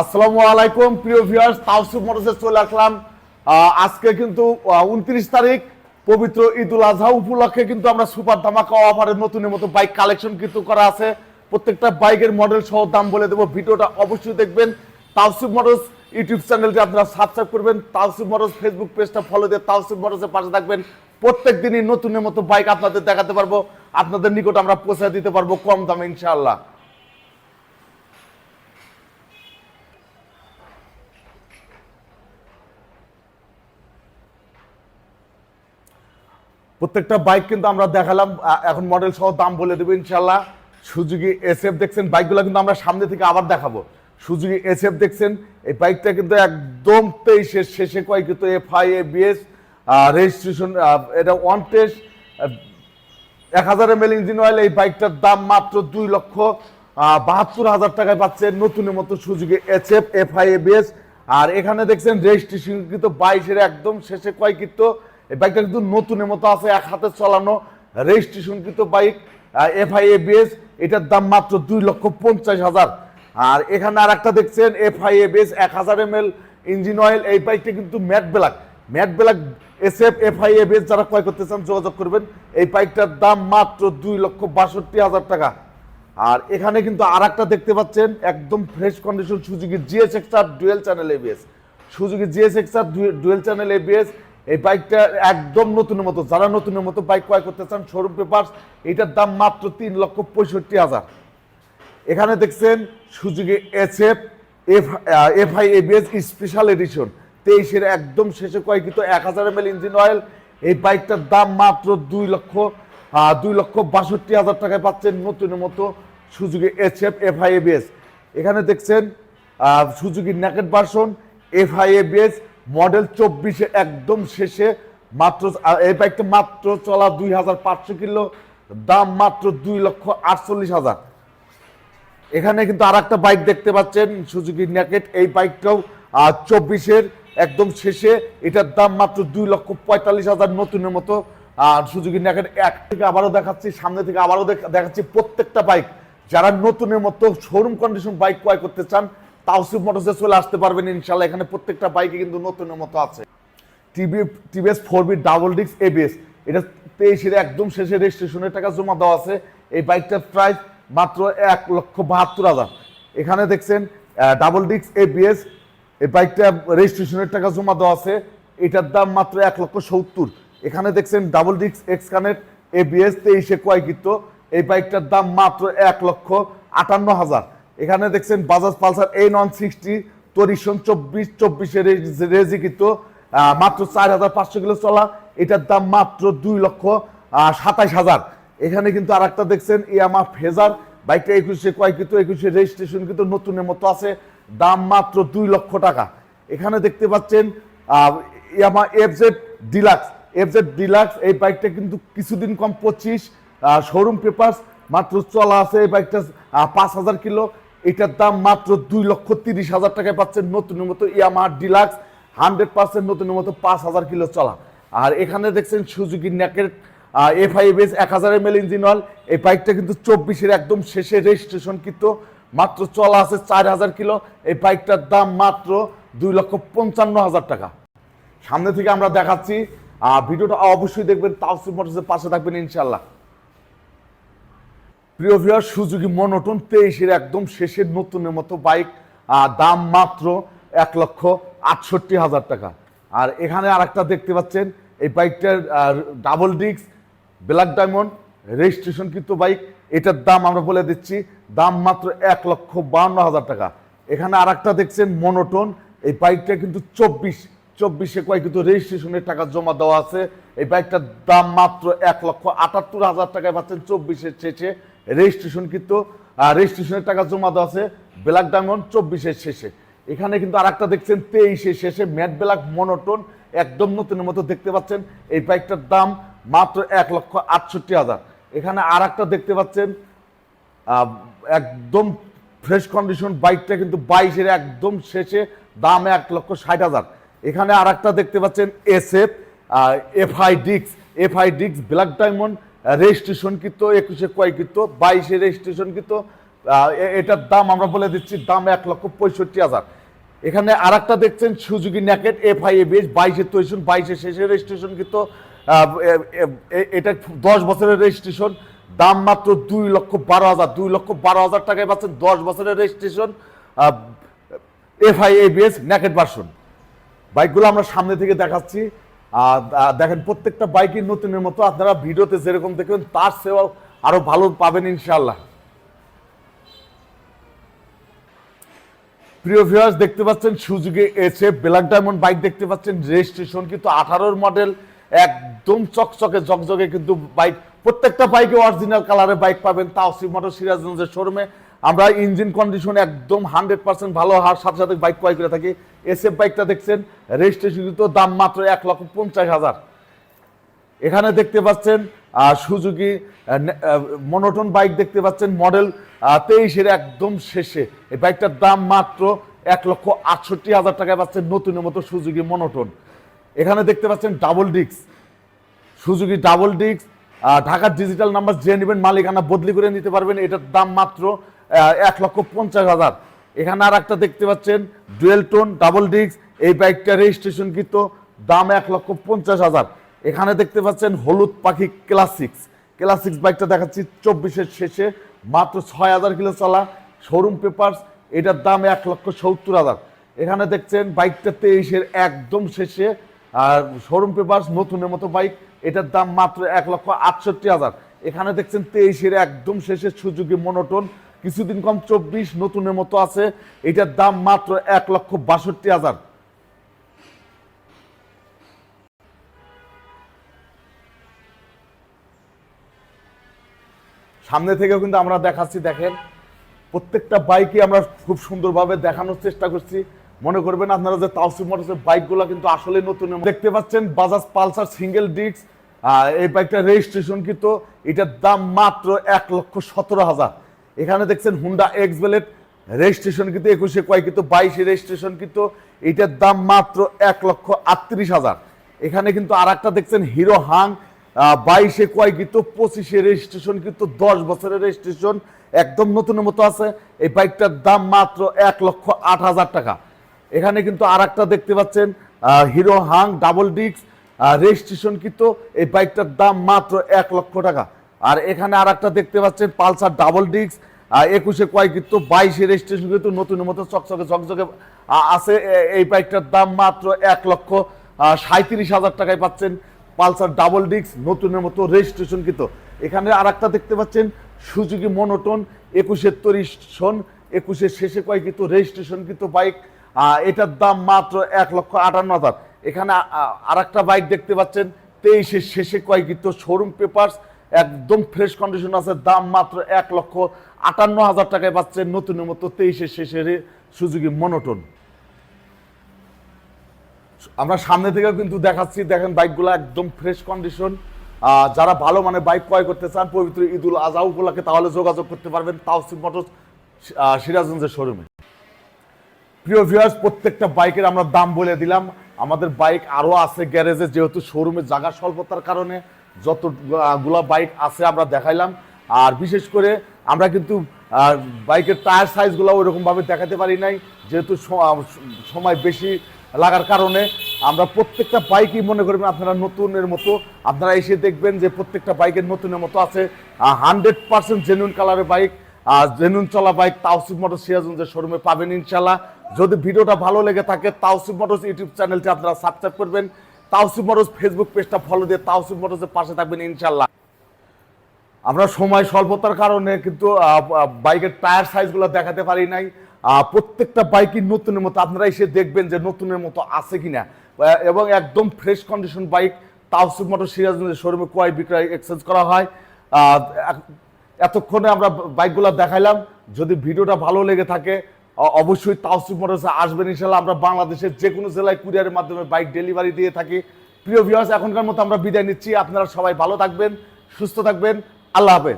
আসসালামু আলাইকুম, প্রিয় ভিউয়ার্স তাওসিফ মোটরসে চলে আসলাম। আজকে কিন্তু উনত্রিশ তারিখ, পবিত্র ঈদুল আজহা উপলক্ষে কিন্তু আমরা সুপার ধামাকা অফারের নতুনের মতো বাইক কালেকশন কিন্তু করা আছে। প্রত্যেকটা বাইকের মডেল সহ দাম বলে দেবো। ভিডিওটা অবশ্যই দেখবেন। তাওসিফ মোটরস ইউটিউব চ্যানেলটি আপনারা সাবস্ক্রাইব করবেন। তাওসিফ মোটরস ফেসবুক পেজটা ফলো দিয়ে তাওসিফ মোটরসের পাশে থাকবেন। প্রত্যেক দিনই নতুনের মতো বাইক আপনাদের দেখাতে পারব। আপনাদের নিকট আমরা পৌঁছে দিতে পারব কম দামে, ইনশাআল্লাহ। প্রত্যেকটা বাইক কিন্তু আমরা দেখালাম এখন মডেল সহ দাম বলে দেবো ইনশাল্লাহ সুজুকি এসএফ দেখছেন বাইকগুলো কিন্তু আমরা সামনে থেকে আবার দেখাবো। সুজুকি এসএফ দেখছেন, এই বাইকটা কিন্তু একদম তেইশের শেষে কয় কিন্তু F I A BS registration এটা ওয়ান টেস্ট এক হাজার এম এল ইঞ্জিন অয়েল এই বাইকটার দাম মাত্র দুই লক্ষ বাহাত্তর হাজার টাকায় পাচ্ছে নতুনের মতো সুযোগে H F F I A ABS আর এখানে দেখছেন রেজিস্ট্রেশন কিন্তু বাইশের একদম শেষে কয় কিন্তু এই বাইকটা কিন্তু নতুনের মতো আছে, এক হাতে চালানো রেজিস্ট্রেশন কিন্তু বাইক এফ আই এবিএস এটার দাম মাত্র দুই লক্ষ পঞ্চাশ হাজার। আর এখানে আর একটা দেখছেন এফ আই এবিএস এক হাজার এম এল ইঞ্জিন অয়েল এই বাইকটা কিন্তু matte black. Matte black S F F I F যারা ক্রয় করতে চান, যোগাযোগ করবেন। এই বাইকটার দাম মাত্র দুই লক্ষ বাষট্টি হাজার টাকা। আর এখানে কিন্তু আর একটা দেখতে পাচ্ছেন, একদম fresh condition Suzuki Gixxer dual channel ABS Suzuki Gixxer dual channel ABS এই বাইকটা একদম নতুনের মতো, যারা নতুনের মতো বাইক ক্রয় করতে চান শোরুম পেপার্স এটার দাম মাত্র তিন লক্ষ পঁয়ষট্টি হাজার। এখানে দেখছেন সুযোগে SF F F FI ABS special edition তেইশের একদম শেষে কয় কিন্তু এক হাজার এম এল ইঞ্জিন অয়েল এই বাইকটার দাম মাত্র দুই লক্ষ দুই লক্ষ বাষট্টি হাজার টাকায় পাচ্ছেন নতুনের মতো সুযোগে এসএফ এফআই এবিএস এখানে দেখছেন সুযোগী naked version FI ABS model চব্বিশে একদম শেষে মাত্র এই বাইকটা মাত্র চলা দুই হাজার পাঁচশো কিলো, দাম মাত্র দুই লক্ষ আটচল্লিশ হাজার। এখানে কিন্তু আর একটা বাইক দেখতে পাচ্ছেন সুজুকি ন্যাকেট এই বাইকটাও চব্বিশের একদম শেষে, এটার দাম মাত্র দুই লক্ষ পঁয়তাল্লিশ হাজার নতুনের মতো। আর সুজুকি ন্যাকেট এক থেকে আবারও দেখাচ্ছি, সামনে থেকে আবারও দেখ- দেখাচ্ছি প্রত্যেকটা বাইক যারা নতুনের মতো শোরুম কন্ডিশন বাইক ক্রয় করতে চান তাওসিফ মোটরসে চলে আসতে পারবেন ইনশাল্লাহ। এখানে প্রত্যেকটা বাইকে কিন্তু নতুনের মতো আছে। TV TVS four V double ডিক্স এবিএস এটা তেইশের একদম শেষে রেজিস্ট্রেশনের টাকা জমা দেওয়া আছে। এই বাইকটার প্রাইস মাত্র এক লক্ষ বাহাত্তর হাজার। এখানে দেখছেন ডাবল ডিক্স এবিএস এই বাইকটা রেজিস্ট্রেশনের টাকা জমা দেওয়া আছে। এটার দাম মাত্র এক লক্ষ সত্তর। এখানে দেখছেন ডাবল ডিক্স এক্স কানেক্ট এবিএস তেইশে কয়কিত এই বাইকটার দাম মাত্র এক লক্ষ আটান্ন হাজার। এখানে দেখছেন বাজাজ পালসার এই নন সিক্সটি তরিশন চব্বিশ চব্বিশে আহ, মাত্র চার হাজার পাঁচশো কিলো চলা। এটার দাম মাত্র দুই লক্ষ সাতাইশ হাজার। এখানে কিন্তু আর একটা দেখছেন ইয়ামা ফেজার বাইকটা একুশে কয়কৃত একুশে রেজিস্ট্রেশন কিন্তু নতুনের মতো আছে। দাম মাত্র দুই লক্ষ টাকা। এখানে দেখতে পাচ্ছেন Yamaha FZ deluxe FZ deluxe এই বাইকটা কিন্তু কিছুদিন কম পঁচিশ শোরুম পেপার্স মাত্র চলা আছে এই বাইকটা পাঁচ হাজার কিলো। এটার দাম মাত্র দুই লক্ষ তিরিশ হাজার টাকায় পাচ্ছেন নতুন মতো ইয়ামা ডিলাক্স, হান্ড্রেড পার্সেন্ট নতুন মতো পাঁচ হাজার কিলো চলা। আর এখানে দেখছেন সুজুকি ন্যাকের এফ আই এস এক হাজার এম এল ইঞ্জিন অয়েল এই বাইকটা কিন্তু চব্বিশের একদম শেষে রেজিস্ট্রেশন কিন্তু মাত্র চলা আছে চার হাজার কিলো। এই বাইকটার দাম মাত্র দুই লক্ষ পঞ্চান্ন হাজার টাকা। সামনে থেকে আমরা দেখাচ্ছি। ভিডিওটা অবশ্যই দেখবেন, তাওসিফ মোটরসের পাশে থাকবেন ইনশাল্লাহ প্রিয় ভিউয়ার সুজুকি মনোটন তেইশের একদম শেষের নতুনের মতো বাইক দাম মাত্র এক লক্ষ আটষট্টি হাজার টাকা। আর এখানে আরেকটা দেখতে পাচ্ছেন, এই বাইকটার double disc black diamond registration কিন্তু বাইক। এটার দাম আমরা বলে দিচ্ছি, দাম মাত্র এক লক্ষ বাউন্ন হাজার টাকা। এখানে আরেকটা দেখছেন, মনোটন, এই বাইকটা কিন্তু চব্বিশ, চব্বিশে কয় কিন্তু রেজিস্ট্রেশনের টাকা জমা দেওয়া আছে। এই বাইকটার দাম মাত্র এক লক্ষ আটাত্তর হাজার টাকায় পাচ্ছেন চব্বিশের শেষে। রেজিস্ট্রেশন কিন্তু রেজিস্ট্রেশনের টাকা জমা দেওয়া আছে ব্ল্যাক ডায়মন্ড চব্বিশের শেষে। এখানে কিন্তু আর একটা দেখছেন তেইশে শেষে ম্যাট ব্ল্যাক মনোটন একদম নতুনের মতো দেখতে পাচ্ছেন। এই বাইকটার দাম মাত্র এক লক্ষ আটষট্টি হাজার। এখানে আর একটা দেখতে পাচ্ছেন একদম ফ্রেশ কন্ডিশন বাইকটা কিন্তু বাইশের একদম শেষে দাম এক লক্ষ ষাট হাজার। এখানে আর একটা দেখতে পাচ্ছেন এস এফ এফআই ডিক্স এফআই ডিক্স ব্ল্যাক ডায়মন্ড রেজিস্ট্রেশন কিন্তু একুশে কয় কিন্তু বাইশে রেজিস্ট্রেশন কিন্তু এটার দাম আমরা বলে দিচ্ছি, দাম এক লক্ষ পঁয়ষট্টি হাজার। এখানে আর একটা দেখছেন, Suzuki naked F I ABS বাইশের তৈরি বাইশের শেষের রেজিস্ট্রেশন কিন্তু এ- এ- এ- এটা দশ বছরের রেজিস্ট্রেশন, দাম মাত্র দুই লক্ষ বারো হাজার, দুই লক্ষ বারো হাজার টাকায় পাচ্ছেন দশ বছরের registration F I ABS naked version বাইকগুলো আমরা সামনে থেকে দেখাচ্ছি। আর দেখেন প্রত্যেকটা বাইকই নতুনের মতো। আপনারা ভিডিওতে যেরকম দেখবেন, তার সেবাও আরও ভালো পাবেন ইনশাল্লাহ প্রিয় ভিউয়ার্স দেখতে পাচ্ছেন সুজুকি এসে ব্ল্যাক ডায়মন্ড বাইক দেখতে পাচ্ছেন রেজিস্ট্রেশন কিন্তু আঠারোর মডেল একদম চকচকে, ঝকঝকে কিন্তু বাইক। প্রত্যেকটা বাইকে অরিজিনাল কালারের বাইক পাবেন তাওসিফ মোটর সিরাজগঞ্জের শোরুমে আমরা ইঞ্জিন কন্ডিশন একদম হান্ড্রেড পার্সেন্ট ভালো হওয়ার সাথে সাথে বাইক ক্রয় করে থাকি। এসএফ বাইকটা দেখছেন রেজিস্ট্রেশন কিন্তু দাম মাত্র এক লক্ষ পঞ্চাশ হাজার। এখানে দেখতে পাচ্ছেন সুজুকি মনোটন বাইক দেখতে পাচ্ছেন মডেল তেইশের একদম শেষে। এই বাইকটার দাম মাত্র এক লক্ষ আটষট্টি হাজার টাকায় পাচ্ছেন নতুনের মতো সুজুকি মনোটন এখানে দেখতে পাচ্ছেন ডাবল ডিক্স সুজুকি ডাবল ডিক্স ঢাকার ডিজিটাল নাম্বার যে নেবেন, মালিকানা বদলি করে নিতে পারবেন। এটার দাম মাত্র এক লক্ষ পঞ্চাশ হাজার। এখানে আর একটা দেখতে পাচ্ছেন, ডুয়েল টোন, ডাবল ডিক্স এই বাইকটা রেজিস্ট্রেশন কিন্তু দাম এক লক্ষ পঞ্চাশ হাজার। এখানে দেখতে পাচ্ছেন হলুদ পাখি ক্লাসিক্স ক্লাসিক্স বাইকটা দেখাচ্ছি চব্বিশের শেষে, মাত্র ছয় হাজার কিলো চলা শোরুম পেপার্স এটার দাম এক লক্ষ সত্তর হাজার। এখানে দেখছেন বাইকটা তেইশের একদম শেষে, আর শোরুম পেপার্স নতুনের মতো বাইক, এটার দাম মাত্র এক লক্ষ আটষট্টি হাজার। এখানে দেখছেন তেইশের একদম শেষে সুযোগী মনোটন কিছুদিন কম চব্বিশ নতুনের মতো আছে। এটার দাম মাত্র এক লক্ষ বাষট্টি হাজার। সামনে থেকেও কিন্তু আমরা দেখাচ্ছি, দেখেন। প্রত্যেকটা বাইকই আমরা খুব সুন্দরভাবে দেখানোর চেষ্টা করছি। মনে করবেন আপনারা যে তাওসিফ মোটরসের বাইকগুলো কিন্তু আসলে নতুন। দেখতে পাচ্ছেন বাজাজ পালসার সিঙ্গেল ডিস্ক এই বাইকটা রেজিস্ট্রেশন কিন্তু এটার দাম মাত্র এক লক্ষ সতেরো হাজার। এখানে দেখছেন হুন্ডা এক্স বেলেট রেজিস্ট্রেশন কিন্তু একুশে কয় কিন্তু বাইশে রেজিস্ট্রেশন কিন্তু এটার দাম মাত্র এক লক্ষ আটত্রিশ হাজার। এখানে কিন্তু আর দেখছেন হিরো হাং বাইশে কয় কিন্তু পঁচিশে রেজিস্ট্রেশন কিন্তু দশ বছরের রেজিস্ট্রেশন একদম নতুনের মতো আছে। এই বাইকটার দাম মাত্র এক লক্ষ আট হাজার টাকা। এখানে কিন্তু আর দেখতে পাচ্ছেন হিরো হাং ডাবল ডিক্স রেজিস্ট্রেশন কিন্তু এই বাইকটার দাম মাত্র এক লক্ষ টাকা। আর এখানে আর একটা দেখতে পাচ্ছেন, পালসার ডাবল ডিক্স একুশে কয় কিন্তু বাইশে রেজিস্ট্রেশন কিন্তু নতুনের মতো চকচকে চকচকে আছে এই বাইকটার দাম মাত্র এক লক্ষ সাঁত্রিশ হাজার টাকায় পাচ্ছেন পালসার ডাবল ডিক্স নতুনের মতো রেজিস্ট্রেশন কিন্তু। এখানে আর একটা দেখতে পাচ্ছেন, সুজুকি মনোটন একুশের সন একুশের শেষে কয় কিন্তু রেজিস্ট্রেশন কিন্তু বাইক এটার দাম মাত্র এক লক্ষ আটান্ন হাজার। এখানে আর একটা বাইক দেখতে পাচ্ছেন তেইশের শেষে কয় কিন্তু শোরুম পেপারস একদম ফ্রেশ কন্ডিশন আছে, দাম মাত্র এক লক্ষ আটান্ন হাজার টাকায় পাচ্ছেন নতুনের মতো তেইশের শেষের সুজুকি মনোটন। আমরা সামনে থেকেও কিন্তু দেখাচ্ছি, দেখেন বাইকগুলো একদম ফ্রেশ কন্ডিশন যারা ভালো মানে বাইক ক্রয় করতে চান, পবিত্র ঈদুল আজহা উপলক্ষে তাহলে যোগাযোগ করতে পারবেন তাওসিফ মোটরস সিরাজগঞ্জের শোরুমে প্রিয় ভিউয়ার্স প্রত্যেকটা বাইকের আমরা দাম বলে দিলাম। আমাদের বাইক আরও আছে গ্যারেজে যেহেতু শোরুমে জায়গা স্বল্পতার কারণে। যতগুলা বাইক আছে আমরা দেখাইলাম। আর বিশেষ করে আমরা কিন্তু বাইকের টায়ার সাইজগুলো ওইরকমভাবে দেখাতে পারি নাই, যেহেতু সময় বেশি লাগার কারণে। আমরা প্রত্যেকটা বাইকই মনে করবেন আপনারা নতুনের মতো। আপনারা এসে দেখবেন যে প্রত্যেকটা বাইকের নতুনের মতো আছে। হান্ড্রেড পার্সেন্ট জেনুইন কালারের বাইক আর জেনুইন চলা বাইক তাওসিফ মোটর সিরাজগঞ্জের শোরুমে পাবেন ইনশাল্লাহ যদি ভিডিওটা ভালো লেগে থাকে তাওসিফ মোটরস ইউটিউব চ্যানেলটি আপনারা সাবস্ক্রাইব করবেন। তাওসিফ মোটরস ফেসবুক পেজটা ফলো দিয়ে তাওসিফ মোটরসের পাশে থাকবেন, ইনশাল্লাহ। আমরা সময় স্বল্পতার কারণে কিন্তু বাইকের টায়ার সাইজগুলো দেখাতে পারি নাই। প্রত্যেকটা বাইকই নতুনের মতো। আপনারা এসে দেখবেন যে নতুনের মতো আছে কিনা। এবং একদম fresh condition bike Tausif motor সিরাজগঞ্জের শোরুমে ক্রয় বিক্রয় এক্সচেঞ্জ করা হয়। এতক্ষণে আমরা বাইকগুলো দেখাইলাম। যদি ভিডিওটা ভালো লেগে থাকে অবশ্যই তাওসিফ মোটরসে আসবেন ইনশাল্লাহ আমরা বাংলাদেশের যে কোনো জেলায় কুরিয়ারের মাধ্যমে বাইক ডেলিভারি দিয়ে থাকি। প্রিয় ভিউয়ার্স এখনকার মতো আমরা বিদায় নিচ্ছি। আপনারা সবাই ভালো থাকবেন, সুস্থ থাকবেন। আল্লাহ হাফেজ।